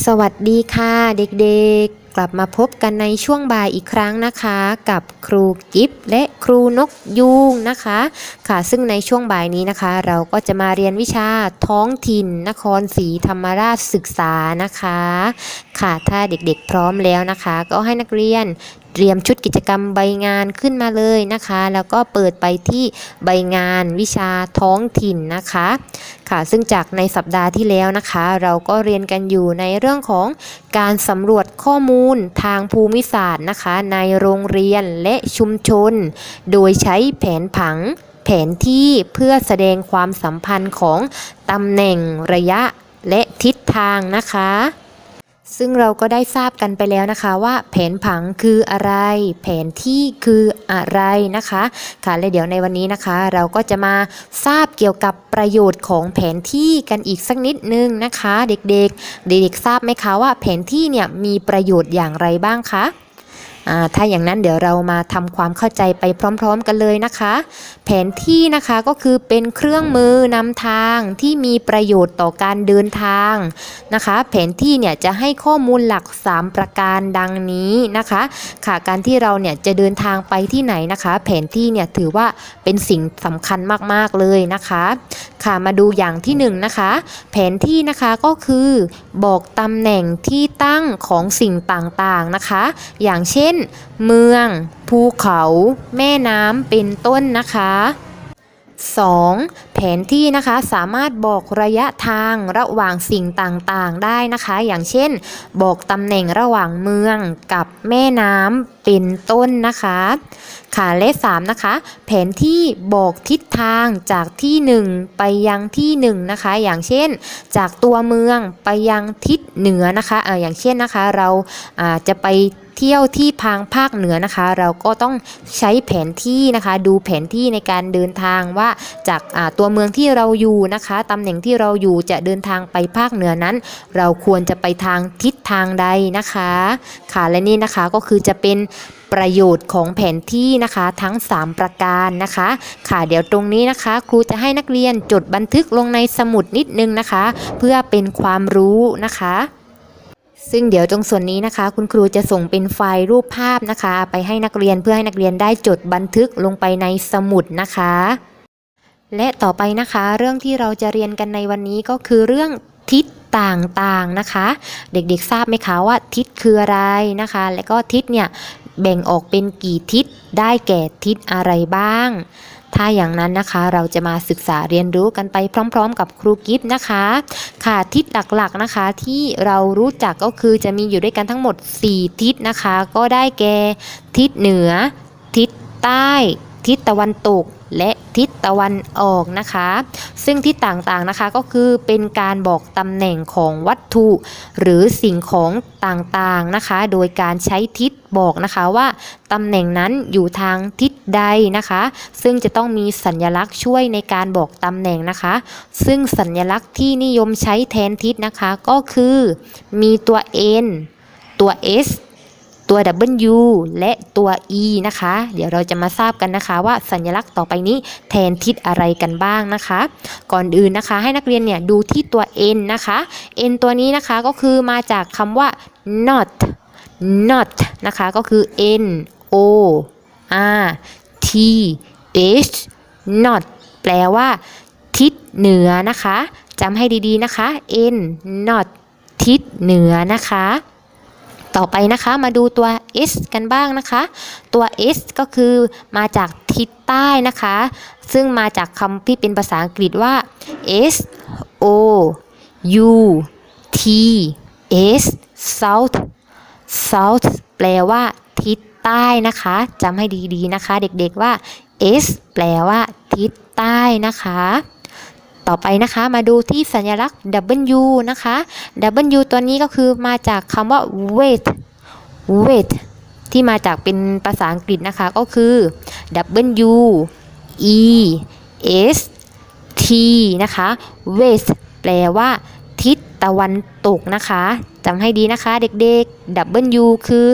สวัสดีค่ะเด็กๆ กลับมาพบกันในช่วงบ่ายอีกครั้งนะคะ กับครูกิฟและครูนกยูงนะคะ ค่ะซึ่งในช่วงบ่ายนี้นะคะ เราก็จะมาเรียนวิชาท้องถิ่น นครศรีธรรมราชศึกษานะคะ ค่ะถ้าเด็กๆพร้อมแล้วนะคะ ก็ให้นักเรียนเตรียมชุดกิจกรรมใบงานขึ้นมาเลยนะคะ แล้วก็เปิดไปที่ใบงานวิชาท้องถิ่นนะคะ ค่ะซึ่งจากในสัปดาห์ที่แล้วนะคะ เราก็เรียนกันอยู่ในเรื่องของการสำรวจข้อมูลทางภูมิศาสตร์นะคะในโรงเรียนและชุมชน โดยใช้แผนผังแผนที่เพื่อแสดงความสัมพันธ์ของตำแหน่งระยะและทิศทางนะคะ ซึ่งเราก็ได้ทราบกันไปแล้วนะคะว่าแผนผังคืออะไร แผนที่คืออะไรนะคะค่ะและเดี๋ยวในวันนี้นะคะ เราก็จะมาทราบเกี่ยวกับประโยชน์ของแผนที่กันอีกสักนิดนึงนะคะ เด็กๆ เด็กๆทราบไหมคะว่าแผนที่เนี่ยมีประโยชน์อย่างไรบ้างคะ ถ้าอย่างนั้นเดี๋ยวเรามาทำความเข้าใจไปพร้อม ๆ กันเลยนะคะ แผนที่นะคะก็คือเป็นเครื่องมือนำทางที่มีประโยชน์ต่อการเดินทางนะคะ แผนที่เนี่ยจะให้ข้อมูลหลัก 3 ประการดังนี้นะคะ ค่ะการที่เราเนี่ยจะเดินทางไปที่ไหนนะคะ แผนที่เนี่ยถือว่าเป็นสิ่งสำคัญมากๆเลยนะคะ ค่ะมาดูอย่างที่1นงนะคะ แผนที่นะคะก็คือบอกตำแหน่งที่ตั้งของสิ่งต่างๆนะคะ อย่างเช่นเมือง ภูเขา แม่น้ำเป็นต้นนะคะ 2. แผนที่นะคะสามารถบอกระยะทางระหว่างสิ่งต่างๆได้นะคะ อย่างเช่น บอกตำแหน่งระหว่างเมืองกับแม่น้ำเป็นต้นนะคะ ค่ะและ3นะคะ แผนที่บอกทิศทางจากที่ 1 ไปยังที่1นะคะ อย่างเช่น จากตัวเมืองไปยังทิศเหนือนะคะเอออย่างเช่นนะคะ เราอ่าจะไป เที่ยวที่พางภาคเหนือนะคะ เราก็ต้องใช้แผนที่นะคะ ดูแผนที่ในการเดินทางว่าจากาตัวเมืองที่เราอยู่นะคะตำแหน่งที่เราอยู่จะเดินทางไปภาคเหนือนั้น เราควรจะไปทางทิศทางใดนะคะ ค่ะและนี่นะคะก็คือจะเป็นประโยชน์ของแผนที่นะคะทั้ง 3 ประการนะคะ ค่ะเดี๋ยวตรงนี้นะคะ ครูจะให้นักเรียนจดบันทึกลงในสมุดนิดนึงนะคะ เพื่อเป็นความรู้นะคะ ซึ่งเดี๋ยวตรงส่วนนี้นะคะ คุณครูจะส่งเป็นไฟล์รูปภาพนะคะ ไปให้นักเรียนเพื่อให้นักเรียนได้จดบันทึกลงไปในสมุดนะคะ และต่อไปนะคะ เรื่องที่เราจะเรียนกันในวันนี้ก็คือเรื่องทิศต่างๆนะคะ เด็กๆทราบไหมคะว่าทิศคืออะไรนะคะ และก็ทิศเนี่ยแบ่งออกเป็นกี่ทิศ ได้แก่ทิศอะไรบ้าง ถ้าอย่างนั้นนะคะเราจะมาศึกษาเรียนรู้กันไปพร้อม ๆ กับครูกิฟต์นะคะ ค่ะทิศหลักๆนะคะที่เรารู้จักก็คือจะมีอยู่ด้วยกันทั้งหมด 4 ทิศนะคะ ก็ได้แก่ทิศเหนือ ทิศใต้ ทิศตะวันตกและทิศตะวันออกนะคะ ซึ่งทิศต่างๆนะคะก็คือเป็นการบอกตำแหน่งของวัตถุ หรือสิ่งของต่างๆนะคะ โดยการใช้ทิศบอกนะคะว่าตำแหน่งนั้นอยู่ทางทิศใดนะคะ ซึ่งจะต้องมีสัญลักษณ์ช่วยในการบอกตำแหน่งนะคะ ซึ่งสัญลักษณ์ที่นิยมใช้แทนทิศนะคะก็คือ มีตัว N ตัว S ตัว W และตัว E นะคะ เดี๋ยวเราจะมาทราบกันนะคะ ว่าสัญลักษณ์ต่อไปนี้แทนทิศอะไรกันบ้างนะคะ ก่อนอื่นนะคะ ให้นักเรียนเนี่ยดูที่ตัว N นะคะ N ตัวนี้นะคะก็คือมาจากคำว่า not not นะคะก็คือ N O R T H not แปลว่า ทิศเหนือนะคะจำให้ดีๆนะคะ N not ทิศเหนือนะคะ ต่อไปนะคะมาดูตัว S กันบ้างนะคะ ตัว S ก็คือมาจากทิศใต้นะคะ ซึ่งมาจากคำที่เป็นภาษาอังกฤษว่า S O U T S South South แปลว่าทิศใต้นะคะจำให้ดีๆนะคะ เด็กๆว่า S แปลว่าทิศใต้นะคะ ต่อไปนะคะมาดูที่สัญลักษณ์ W นะคะ W ตัวนี้ก็คือมาจากคำว่า wait wait ที่มาจากเป็นภาษาอังกฤษนะคะก็คือ W E S T นะคะ west แปลว่า ทิศตะวันตกนะคะจำให้ดีนะคะ เด็กๆ W คือ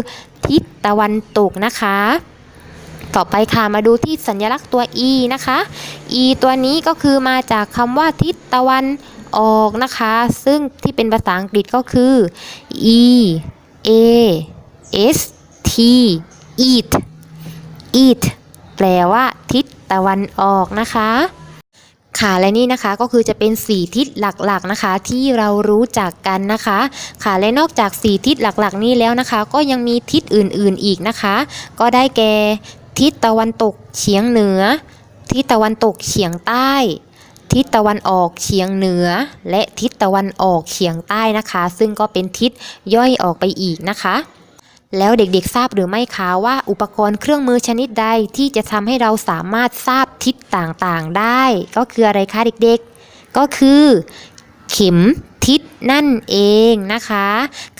ทิศตะวันตกนะคะ ต่อไปค่ะมาดูที่สัญลักษณ์ตัว E นะคะ E ตัวนี้ก็คือมาจากคำว่าทิศตะวันออกนะคะ ซึ่งที่เป็นภาษาอังกฤษก็คือ e a s t eat eat แปลว่าทิศตะวันออกนะคะค่ะและนี่นะคะก็คือจะเป็น 4 ทิศหลักๆนะคะ ที่เรารู้จักกันนะคะ ค่ะและนอกจาก 4 ทิศหลักๆ นี้แล้วนะคะ ก็ยังมีทิศอื่นๆอีกนะคะ ก็ได้แก่ ทิศตะวันตกเฉียงเหนือ ทิศตะวันตกเฉียงใต้ ทิศตะวันออกเฉียงเหนือ และทิศตะวันออกเฉียงใต้นะคะ ซึ่งก็เป็นทิศย่อยออกไปอีกนะคะ แล้วเด็กๆทราบหรือไม่คะว่าอุปกรณ์เครื่องมือชนิดใดที่จะทำให้เราสามารถทราบทิศต่างๆได้ ก็คืออะไรคะเด็กๆ ก็คือ เข็ม นั่นเองนะคะ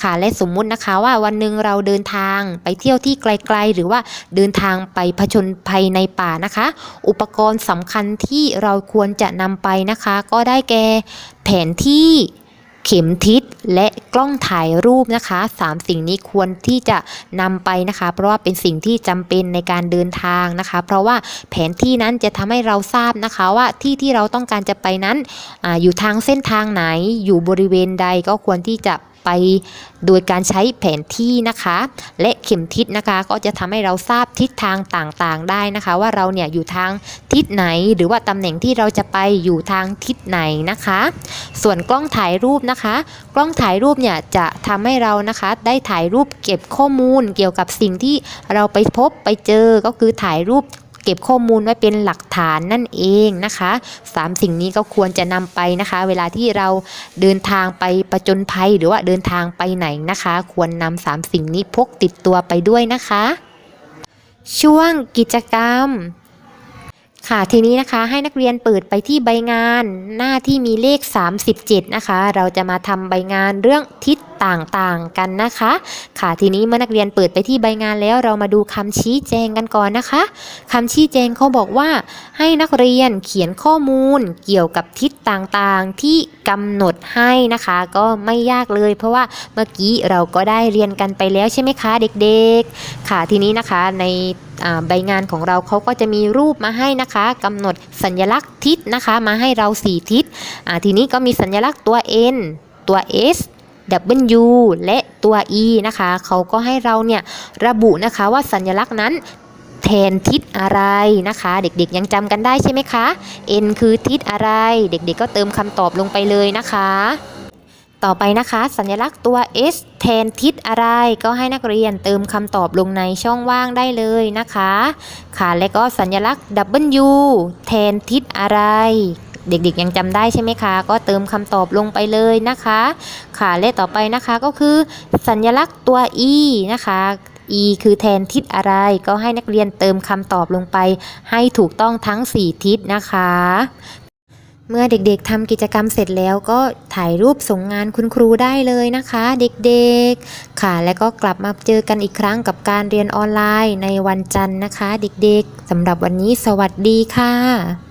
ค่ะและสมมุตินะคะว่าวันหนึ่งเราเดินทางไปเที่ยวที่ไกลๆ หรือว่าเดินทางไปผจญภัยในป่านะคะ อุปกรณ์สำคัญที่เราควรจะนำไปนะคะ ก็ได้แก่แผนที่เข็มทิศ และกล้องถ่ายรูปนะคะสามสิ่งนี้ควรที่จะนำไปนะคะ เพราะว่าเป็นสิ่งที่จำเป็นในการเดินทางนะคะ เพราะว่าแผนที่นั้นจะทำให้เราทราบนะคะว่าที่ที่เราต้องการจะไปนั้นออยู่ทางเส้นทางไหนอยู่บริเวณใดก็ควรที่จะ ไปโดยการใช้แผนที่นะคะ และเข็มทิศนะคะก็จะทำให้เราทราบทิศทางต่างๆ ได้นะคะ ว่าเราเนี่ยอยู่ทางทิศไหน หรือว่าตำแหน่งที่เราจะไปอยู่ทางทิศไหนนะคะ ส่วนกล้องถ่ายรูปนะคะ กล้องถ่ายรูปเนี่ยจะทำให้เรานะคะได้ถ่ายรูปเก็บข้อมูลเกี่ยวกับสิ่งที่เราไปพบไปเจอก็คือถ่ายรูป เก็บข้อมูลไว้เป็นหลักฐานนั่นเองนะคะสามสิ่งนี้ก็ควรจะนำไปนะคะ เวลาที่เราเดินทางไปประจนภัยหรือว่าเดินทางไปไหนนะคะ ควรนำสามสิ่งนี้พกติดตัวไปด้วยนะคะ ช่วงกิจกรรมค่ะทีนี้นะคะให้นักเรียนเปิดไปที่ใบงานหน้าที่มีเลข 37 นะคะ เราจะมาทำใบงานเรื่องทิศ ต่างๆกันนะคะ ค่ะทีนี้เมื่อนักเรียนเปิดไปที่ใบงานแล้วเรามาดูคำชี้แจงกันก่อนนะคะคำชี้แจงเขาบอกว่า ให้นักเรียนเขียนข้อมูลเกี่ยวกับทิศต่างๆ ที่กำหนดให้นะคะ ก็ไม่ยากเลย เพราะว่าเมื่อกี้เราก็ได้เรียนกันไปแล้วใช่ไหมคะเด็กๆ ค่ะทีนี้นะคะในใบงานของเราเขาก็จะมีรูปมาให้นะคะกำหนดสัญลักษณ์ทิศนะคะ มาให้เรา 4 ทิศทีนี้ก็มีสัญลักษณ์ตัว N ตัว S W และตัว E นะคะเขาก็ให้เราเนี่ยระบุนะคะว่าสัญลักษณ์นั้นแทนทิศอะไรนะคะ เด็กๆยังจำกันได้ใช่ไหมคะ N คือทิศอะไร เด็กๆก็เติมคำตอบลงไปเลยนะคะ ต่อไปนะคะ สัญลักษณ์ตัว S แทนทิศอะไรก็ให้นักเรียนเติมคำตอบลงในช่องว่างได้เลยนะคะ ค่ะและก็สัญลักษณ์ W แทนทิศอะไร เด็กๆยังจำได้ใช่ไหมคะ ก็เติมคำตอบลงไปเลยนะคะ ค่ะและต่อไปนะคะก็คือ สัญลักษณ์ตัว E นะคะ E คือแทนทิศอะไร ก็ให้นักเรียนเติมคำตอบลงไป ให้ถูกต้องทั้ง 4 ทิศนะคะ เมื่อเด็กๆทำกิจกรรมเสร็จแล้วก็ถ่ายรูปส่งงานคุณครูได้เลยนะคะ เด็กๆ ค่ะ แล้วก็กลับมาเจอกันอีกครั้งกับการเรียนออนไลน์ในวันจันทร์นะคะ เด็กๆสำหรับวันนี้สวัสดีค่ะ